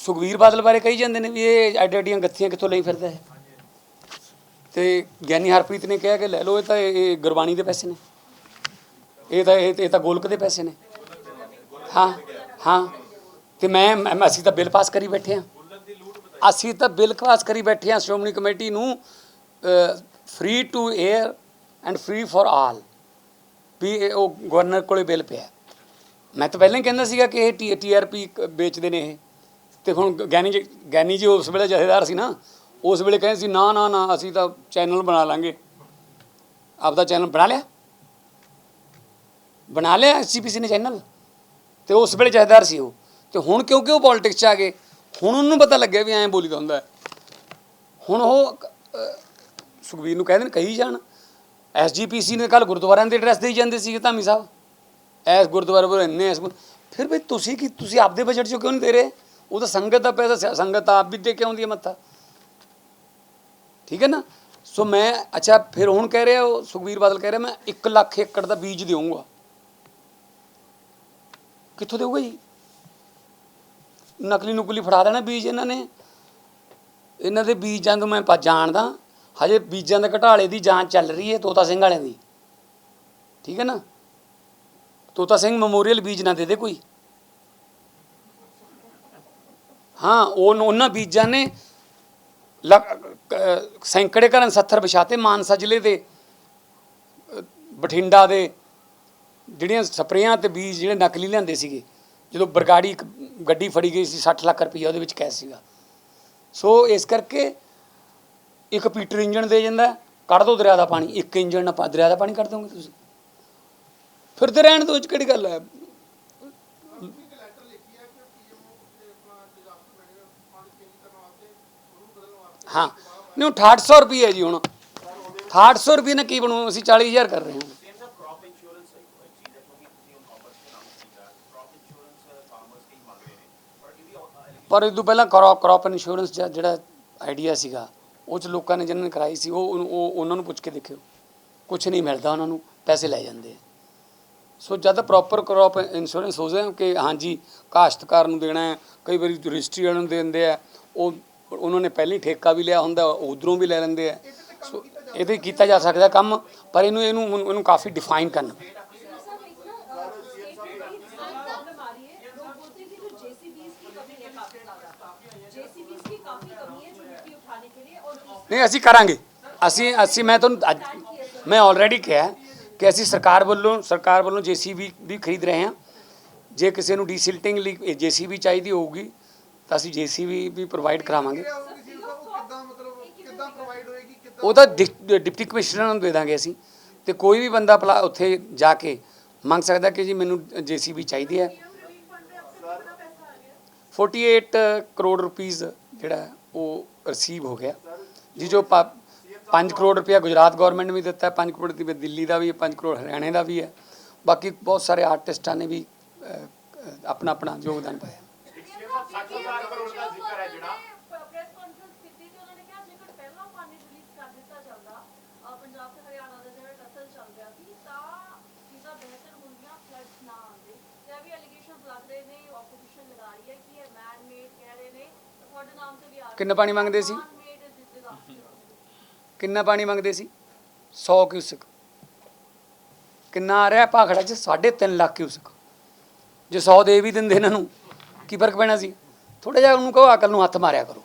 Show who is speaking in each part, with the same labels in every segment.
Speaker 1: ਸੁਖਵੀਰ ਬਾਦਲ ਬਾਰੇ ਕਹੀ ਜਾਂਦੇ ਨੇ ਵੀ ਇਹ ਐਡ ਐਡੀਆਂ ਗੱਥੀਆਂ ਕਿੱਥੋਂ ਲਈ ਫਿਰਦਾ ਹੈ ਤੇ ਗਿਆਨੀ ਹਰਪ੍ਰੀਤ ਨੇ ਕਿਹਾ ਕਿ ਲੈ ਲਓ ਇਹ ਤਾਂ ਇਹ ਗੁਰਬਾਣੀ ਦੇ ਪੈਸੇ ਨੇ। ਇਹ ਤਾਂ ਇਹ ਤਾਂ ਗੋਲਕ ਦੇ ਪੈਸੇ ਨੇ। ਹਾਂ ਹਾਂ। ਤੇ ਮੈਂ ਅਸੀਂ ਤਾਂ ਬਿੱਲ ਪਾਸ ਕਰੀ ਬੈਠੇ ਹਾਂ। ਅਸੀਂ ਤਾਂ ਬਿੱਲ ਪਾਸ ਕਰੀ ਬੈਠੇ ਹਾਂ ਸ਼੍ਰੋਮਣੀ ਕਮੇਟੀ ਨੂੰ free to air and free for all ਵੀ ਉਹ ਗਵਰਨਰ ਕੋਲੇ ਬਿੱਲ ਪਿਆ। ਮੈਂ ਤਾਂ ਪਹਿਲਾਂ ਹੀ ਕਹਿੰਦਾ ਸੀਗਾ ਕਿ ਇਹ ਟੀਆਰਪੀ ਵੇਚਦੇ ਨੇ ਇਹ। ਤੇ ਹੁਣ ਗਿਆਨੀ ਜੀ ਗਿਆਨੀ ਜੀ ਉਸ ਵੇਲੇ ਜਥੇਦਾਰ ਸੀ ਨਾ ਉਸ ਵੇਲੇ ਕਹਿੰਦੇ ਸੀ ਨਾ ਨਾ ਨਾ ਅਸੀਂ ਤਾਂ ਚੈਨਲ ਬਣਾ ਲਾਂਗੇ। ਆਪਦਾ ਚੈਨਲ ਬਣਾ ਲਿਆ? ਬਣਾ ਲਿਆ ਐਸਜੀਪੀਸੀ ਨੇ ਚੈਨਲ? ਤੇ ਉਸ ਵੇਲੇ ਜਥੇਦਾਰ ਸੀ ਉਹ। ਤੇ ਹੁਣ ਕਿਉਂਕਿ ਉਹ ਪੋਲਿਟਿਕਸ 'ਚ ਆ ਗਏ? ਹੁਣ ਉਹਨੂੰ ਪਤਾ ਲੱਗਿਆ ਵੀ ਐਂ ਬੋਲੀ ਬੋਲੀਦਾ ਹੁੰਦਾ ਹੁਣ ਉਹ ਅਹ, ਸੁਖਬੀਰ ਨੂੰ ਕਹਿੰਦੇ ਨੇ ਕਹੀ ਜਾਣ। ਐਸਜੀਪੀਸੀ ਨੇ ਕੱਲ ਗੁਰਦੁਆਰਿਆਂ ਦੇ ਐਡਰੈਸ ਦੇਈ ਜਾਂਦੇ ਸੀਗੇ ਧਾਮੀ ਸਾਹਿਬ। ਐਸ ਗੁਰਦੁਆਰੇ ਪਰ ਇੰਨੇ ਐਸ ਫਿਰ ਵੀ ਤੁਸੀਂ ਕੀ ਤੁਸੀਂ ਆਪਦੇ ਬਜਟ 'ਚੋਂ ਕਿਉਂ ਨਹੀਂ ਦੇ ਰਹੇ? ਉਹ ਤਾਂ ਸੰਗਤ ਦਾ ਪੈਸਾ ਸ- ਸੰਗਤ ਆਪ ਵੀ ਦੇ ਕੇ ਆਉਂਦੀ ਹੈ ਮੱਥਾ। ਠੀਕ ਹੈ ਨਾ? ਸੋ ਮੈਂ, ਅੱਛਾ, ਫਿਰ ਹੁਣ ਕਹਿ ਰਿਹਾ ਉਹ ਸੁਖਬੀਰ ਬਾਦਲ ਕਹਿ ਰਿਹਾ ਮੈਂ 1 ਲੱਖ ਏਕੜ ਦਾ ਬੀਜ ਦੇਵਾਂਗਾ ਕਿੱਥੋਂ ਦੇਊਗਾ ਜੀ? ਨਕਲੀ ਨੁਕਲੀ ਫੜਾ ਦੇਣਾ ਬੀਜ ਇਹਨਾਂ ਨੇ। ਇਹਨਾਂ ਦੇ ਬੀਜਾਂ ਤੋਂ ਮੈਂ ਜਾਣਦਾ। ਹਜੇ ਬੀਜਾਂ ਦੇ ਘਟਾਲੇ ਦੀ ਜਾਂਚ ਚੱਲ ਰਹੀ ਹੈ ਤੋਤਾ ਸਿੰਘ ਵਾਲਿਆਂ ਦੀ। ਠੀਕ ਹੈ ਨਾ? ਤੋਤਾ ਸਿੰਘ ਮੈਮੋਰੀਅਲ ਬੀਜ ਨਾ ਦੇ ਦੇ ਕੋਈ। ਹਾਂ, ਉਹ ਉਹਨਾਂ ਬੀਜਾਂ ਨੇ ਲੱਖ- ਅਹ ਸੈਂਕੜੇ ਘਰਾਂ 70 ਵਿਛਾਤੇ ਮਾਨਸਾ ਜ਼ਿਲ੍ਹੇ ਦੇ, ਬਠਿੰਡਾ ਦੇ, ਜਿਹੜੀਆਂ ਸਪਰੇਆਂ ਤੇ ਬੀਜ ਜਿਹੜੇ ਨਕਲੀ ਲਿਆਂਦੇ ਸੀਗੇ, ਜਦੋਂ ਬਰਗਾੜੀ ਇੱਕ ਗੱਡੀ ਫੜੀ ਗਈ ਸੀ 60 ਲੱਖ ਰੁਪਈਆ ਉਹਦੇ ਵਿੱਚ ਕੈਸ਼ ਸੀਗਾ। ਸੋ ਇਸ ਕਰਕੇ ਇੱਕ ਪੀਟਰ ਇੰਜਣ ਦੇ ਜਾਂਦਾ, ਕੱਢ ਦੋ ਦਰਿਆ ਦਾ ਪਾਣੀ, ਇੱਕ ਇੰਜਣ ਨਾਲ ਦਰਿਆ ਦਾ ਪਾਣੀ ਕੱਢ ਦੋਗੇ ਤੁਸੀਂ। ਫਿਰ ਤੇ ਰਹਿਣ ਦੋ 'ਚ ਕਿਹੜੀ ਗੱਲ ਹੈ? ਹਾਂ। ਨਹੀਂ 6800 ਰੁਪਏ ਹੈ ਜੀ ਹੁਣ। 6800 ਰੁਪਏ ਨਾਲ ਕੀ ਬਣੂ ਅਸੀਂ 40000 ਕਰ ਰਹੇ ਹਾਂ।
Speaker 2: ਪਰ
Speaker 1: ਇਹ ਤੋਂ ਪਹਿਲਾਂ ਕ੍ਰੌਪ ਕ੍ਰੌਪ ਇੰਸ਼ੋਰੈਂਸ ਜਿਹੜਾ ਆਈਡੀਆ ਸੀਗਾ, ਉਹ ਚ ਲੋਕਾਂ ਨੇ ਜਿਹਨਾਂ ਨੇ ਕਰਾਈ ਸੀ, ਉਹ ਉਹ ਉਹਨਾਂ ਨੂੰ ਪੁੱਛ ਕੇ ਦੇਖਿਓ। ਕੁਝ ਨਹੀਂ ਮਿਲਦਾ ਉਹਨਾਂ ਨੂੰ, ਪੈਸੇ ਲੈ ਜਾਂਦੇ ਆ। ਸੋ ਜਦ ਪ੍ਰੋਪਰ ਕ੍ਰੌਪ ਇੰਸ਼ੋਰੈਂਸ ਹੋ ਜਾਏ ਕਿ ਹਾਂਜੀ, ਕਾਸ਼ਤਕਾਰ ਨੂੰ ਦੇਣਾ ਹੈ, ਕਈ ਵਾਰੀ ਰਜਿਸਟਰੀ ਵਾਲਿਆਂ ਨੂੰ ਦਿੰਦੇ ਆ, ਉਹ ਔਰ ਉਹਨਾਂ ਨੇ ਪਹਿਲੀ ਠੇਕਾ ਵੀ ਲਿਆ ਹੁੰਦਾ, ਉਧਰੋਂ ਵੀ ਲੈ ਲੈਂਦੇ ਆ। ਸੋ ਇਹਦੇ ਕੀਤਾ ਜਾ ਸਕਦਾ ਕੰਮ, ਪਰ ਇਹਨੂੰ ਇਹਨੂੰ ਇਹਨੂੰ ਕਾਫੀ ਡਿਫਾਈਨ ਕਰਨਾ। ਨਹੀਂ, ਅਸੀਂ ਕਰਾਂਗੇ। ਅਸੀਂ ਅਸੀਂ, ਮੈਂ ਤੁਹਾਨੂੰ ਮੈਂ ਆਲਰੇਡੀ ਕਿਹਾ ਕਿ ਅਸੀਂ ਸਰਕਾਰ ਵੱਲੋਂ ਸਰਕਾਰ ਵੱਲੋਂ ਜੀਸੀਬੀ ਵੀ ਖਰੀਦ ਰਹੇ ਹਾਂ। ਜੇ ਕਿਸੇ ਨੂੰ ਡੀਸਿਲਟਿੰਗ ਲਈ ਜੀਸੀਬੀ ਚਾਹੀਦੀ ਹੋਊਗੀ ਤਾਂ ਅਸੀਂ ਜੀਸੀਬੀ ਵੀ ਪ੍ਰੋਵਾਈਡ ਕਰਾਵਾਂਗੇ। ਉਹ ਤਾਂ ਡਿਪਟੀ ਕਮਿਸ਼ਨਰ ਨੂੰ ਦੇ ਦਾਂਗੇ ਅਸੀਂ। ਤੇ ਕੋਈ ਵੀ ਬੰਦਾ ਭਲਾ ਉੱਥੇ ਜਾ ਕੇ ਮੰਗ ਸਕਦਾ ਕਿ ਜੀ ਮੈਨੂੰ ਜੀਸੀਬੀ ਚਾਹੀਦੀ ਹੈ। 48 ਕਰੋੜ ਰੁਪੀਸ ਜਿਹੜਾ ਉਹ ਰਿਸੀਵ ਹੋ ਗਿਆ। ਜੀ ਜੋ 5 ਕਰੋੜ ਰੁਪਇਆ ਗੁਜਰਾਤ ਗਵਰਨਮੈਂਟ ਨੇ ਵੀ ਦਿੱਤਾ ਹੈ 5 ਕਰੋੜ ਦੀ ਦਿੱਲੀ ਦਾ ਵੀ ਹੈ 5 ਕਰੋੜ ਹਰਿਆਣੇ ਦਾ ਵੀ ਹੈ। ਬਾਕੀ ਬਹੁਤ ਸਾਰੇ ਆਰਟਿਸਟਾਂ ਨੇ ਵੀ ਆਪਣਾ ਆਪਣਾ ਯੋਗਦਾਨ ਪਾਇਆ।
Speaker 3: ਪ੍ਰੈਸ ਕਾਨਫਰੰਸ ਕੀਤੀ ਤੇ ਉਹਨਾਂ ਨੇ ਕਿਹਾ ਜੇਕਰ ਪਹਿਲਾਂ ਪਾਣੀ ਰਿਲੀਜ਼ ਕਰ ਦਿੱਤਾ ਜਾਂਦਾ ਪੰਜਾਬ ਤੇ ਹਰਿਆਣਾ ਦਾ ਜਿਹੜਾ ਟਸਲ ਚੱਲ ਰਿਹਾ ਸੀ ਤਾਂ ਚੀਜ਼ਾਂ ਬਿਹਤਰ ਹੁੰਦੀਆਂ ਫਲੱਡਸ ਨਾ ਆਉਂਦੇ। ਤੇ ਇਹ ਵੀ ਐਲੀਗੇਸ਼ਨਸ ਲੱਗ ਰਹੇ ਨੇ ਆਪੋਜੀਸ਼ਨ ਲਗਾ ਰਹੀ ਹੈ ਕਿ ਇਹ ਮੈਨ ਮੇਡ ਕਹਿ ਰਹੇ ਨੇ। ਤੁਹਾਡੇ ਨਾਮ ਤੇ ਵੀ ਆ
Speaker 1: ਕਿੰਨਾ ਪਾਣੀ ਮੰਗਦੇ ਸੀ? ਕਿੰਨਾ ਪਾਣੀ ਮੰਗਦੇ ਸੀ? 100 ਕਿਊਸਕ। ਕਿੰਨਾ ਆ ਰਿਹਾ ਭਾਖੜਾ ਚ? 3.5 ਲੱਖ ਕਿਊਸਕ। ਜੇ 100 ਦੇ ਵੀ ਦਿੰਦੇ ਇਹਨਾਂ ਨੂੰ ਕੀ ਫ਼ਰਕ ਪੈਣਾ ਸੀ? ਥੋੜਾ ਜਿਹਾ ਉਹਨੂੰ ਕਹੋ, ਅਕਲ ਨੂੰ ਹੱਥ ਮਾਰਿਆ ਕਰੋ।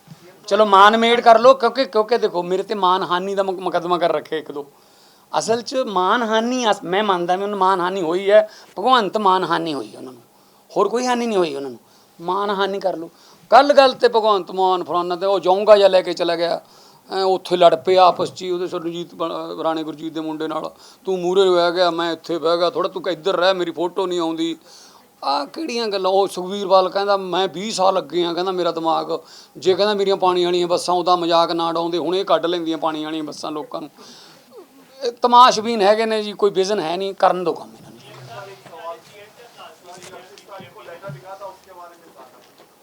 Speaker 1: ਚਲੋ, ਮਾਨ ਮੇੜ ਕਰ ਲਓ, ਕਿਉਂਕਿ ਕਿਉਂਕਿ ਦੇਖੋ, ਮੇਰੇ ਤੇ ਮਾਨ ਹਾਨੀ ਦਾ ਮੁਕ- ਮੁਕੱਦਮਾ ਕਰ ਰੱਖੇ ਇੱਕ ਦੋ। ਅਸਲ ਚ ਮਾਨ ਹਾਨੀ ਅਸ- ਮੈਂ ਮੰਨਦਾ, ਮੈਂ ਉਹਨੂੰ ਮਾਨ ਹਾਨੀ ਹੋਈ ਹੈ। ਭਗਵੰਤ ਮਾਨ ਹਾਨੀ ਹੋਈ ਉਹਨਾਂ ਨੂੰ। ਹੋਰ ਕੋਈ ਹਾਨੀ ਨਹੀਂ ਹੋਈ ਉਹਨਾਂ ਨੂੰ। ਮਾਨ ਹਾਨੀ ਕਰ ਲਓ। ਕੱਲ ਗੱਲ ਤੇ ਭਗਵੰਤ ਮਾਨ ਫਲਾਨਾ ਤੇ ਉਹ ਜਾਊਂਗਾ ਜਾਂ ਲੈ ਕੇ ਚਲਾ ਗਿਆ। ਐਂ ਉੱਥੇ ਲੜ ਪਏ ਆਪਸ 'ਚ ਹੀ, ਉਹਦੇ ਸਰਜੀਤ ਬਣ- ਰਾਣੇ ਗੁਰਜੀਤ ਦੇ ਮੁੰਡੇ ਨਾਲ। ਤੂੰ ਮੂਰੇ ਬਹਿ ਗਿਆ, ਮੈਂ ਇੱਥੇ ਬਹਿ ਗਿਆ। ਥੋੜਾ ਤੂੰ ਕਿ, ਇੱਧਰ ਰਹਿ, ਮੇਰੀ ਫੋਟੋ ਨਹੀਂ ਆਉਂਦੀ। ਆ ਕਿਹੜੀਆਂ ਗੱਲਾਂ ਉਹ ਸੁਖਵੀਰ ਬਾਲ ਕਹਿੰਦਾ ਮੈਂ 20 ਸਾਲ ਲੱਗੇ ਆ ਕਹਿੰਦਾ ਮੇਰਾ ਦਿਮਾਗ ਜੇ ਕਹਿੰਦਾ ਮੇਰੀਆਂ ਪਾਣੀ ਵਾਲੀਆਂ ਬੱਸਾਂ ਉਹਦਾ ਮਜ਼ਾਕ ਨਾ ਡਾਉਂਦੇ ਹੁਣੇ ਕੱਢ ਲੈਂਦੀਆਂ ਪਾਣੀ ਵਾਲੀਆਂ ਬੱਸਾਂ ਲੋਕਾਂ ਨੂੰ ਇਹ ਤਮਾਸ਼ਬੀਨ ਹੈਗੇ ਨੇ ਜੀ ਕੋਈ ਵਿਜ਼ਨ ਹੈ ਨਹੀਂ ਕਰਨ ਦੋ ਕੰਮ ਇਹਨਾਂ ਨੂੰ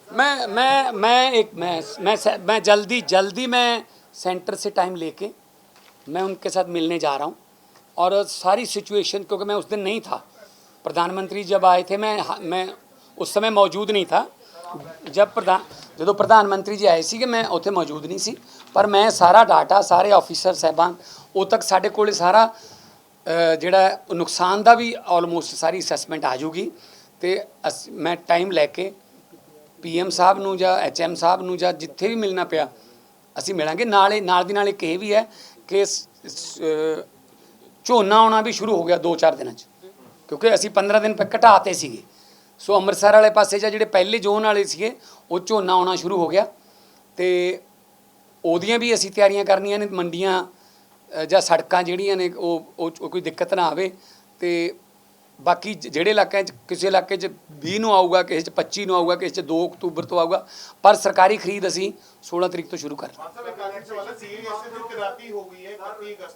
Speaker 1: मैं मैं मैं एक मैं मैं मैं जल्दी जल्दी मैं सेंटर से टाइम लेके मैं उनके साथ मिलने जा रहा हूँ और सारी सिचुएशन क्योंकि मैं उस दिन नहीं था प्रधानमंत्री जब आए थे मैं मैं उस समय मौजूद नहीं था जब प्रधान ਜਦੋਂ ਪ੍ਰਧਾਨ ਮੰਤਰੀ ਜੀ ਆਏ ਸੀਗੇ ਮੈਂ ਉੱਥੇ ਮੌਜੂਦ ਨਹੀਂ ਸੀ ਪਰ ਮੈਂ ਸਾਰਾ ਡਾਟਾ ਸਾਰੇ ਆਫੀਸਰ ਸਹਿਬਾਨ ਉਹ ਤੱਕ ਸਾਡੇ ਕੋਲੇ ਸਾਰਾ ਅ, ਜਿਹੜਾ ਹੈ, ਉਹ ਨੁਕਸਾਨ ਦਾ ਵੀ ਆਲਮੋਸਟ ਸਾਰੀ ਅਸੈਸਮੈਂਟ ਆ ਜਾਊਗੀ ਤੇ ਅਸ- ਮੈਂ ਟਾਈਮ ਲੈ ਕੇ ਪੀਐਮ ਸਾਹਿਬ ਨੂੰ ਜਾਂ ਐਚਐਮ ਸਾਹਿਬ ਨੂੰ ਜਾਂ ਜਿੱਥੇ ਵੀ ਮਿਲਣਾ ਪਿਆ ਅਸੀਂ ਮਿਲਾਂਗੇ ਨਾਲੇ ਨਾਲ ਦੀ ਨਾਲ ਇੱਕ ਇਹ ਵੀ ਹੈ ਕਿ ਸ- ਸ- ਅ, ਝੋਨਾ ਆਉਣਾ ਵੀ ਸ਼ੁਰੂ ਹੋ ਗਿਆ 2-4 ਦਿਨਾਂ 'ਚ ਕਿਉਂਕਿ ਅਸੀਂ 15 ਦਿਨ ਤੱਕ ਘਟਾਤੇ ਸੀਗੇ। ਸੋ ਅੰਮ੍ਰਿਤਸਰ ਵਾਲੇ ਪਾਸੇ ਜਾਂ ਜਿਹੜੇ ਪਹਿਲੇ ਜ਼ੋਨ ਵਾਲੇ ਸੀਗੇ, ਉਹ ਝੋਨਾ ਆਉਣਾ ਸ਼ੁਰੂ ਹੋ ਗਿਆ। ਤੇ ਉਹਦੀਆਂ ਵੀ ਅਸੀਂ ਤਿਆਰੀਆਂ ਕਰਨੀਆਂ ਨੇ, ਮੰਡੀਆਂ ਜਾਂ ਸੜਕਾਂ ਜਿਹੜੀਆਂ ਨੇ, ਉਹ ਉਹ ਕੋਈ ਦਿੱਕਤ ਨਾ ਆਵੇ। ਤੇ ਬਾਕੀ ਜਿਹੜੇ ਇਲਾਕਿਆਂ 'ਚ, ਕਿਸੇ ਇਲਾਕੇ 'ਚ 20 ਨੂੰ ਆਊਗਾ, ਕਿਸੇ 'ਚ 25 ਨੂੰ ਆਊਗਾ, ਕਿਸੇ 'ਚ 2 ਅਕਤੂਬਰ ਤੋਂ ਆਊਗਾ, ਪਰ ਸਰਕਾਰੀ ਖਰੀਦ ਅਸੀਂ 16 ਤਰੀਕ ਤੋਂ ਸ਼ੁਰੂ ਕਰ
Speaker 4: ਸਾਹਿਬ ਇੱਕ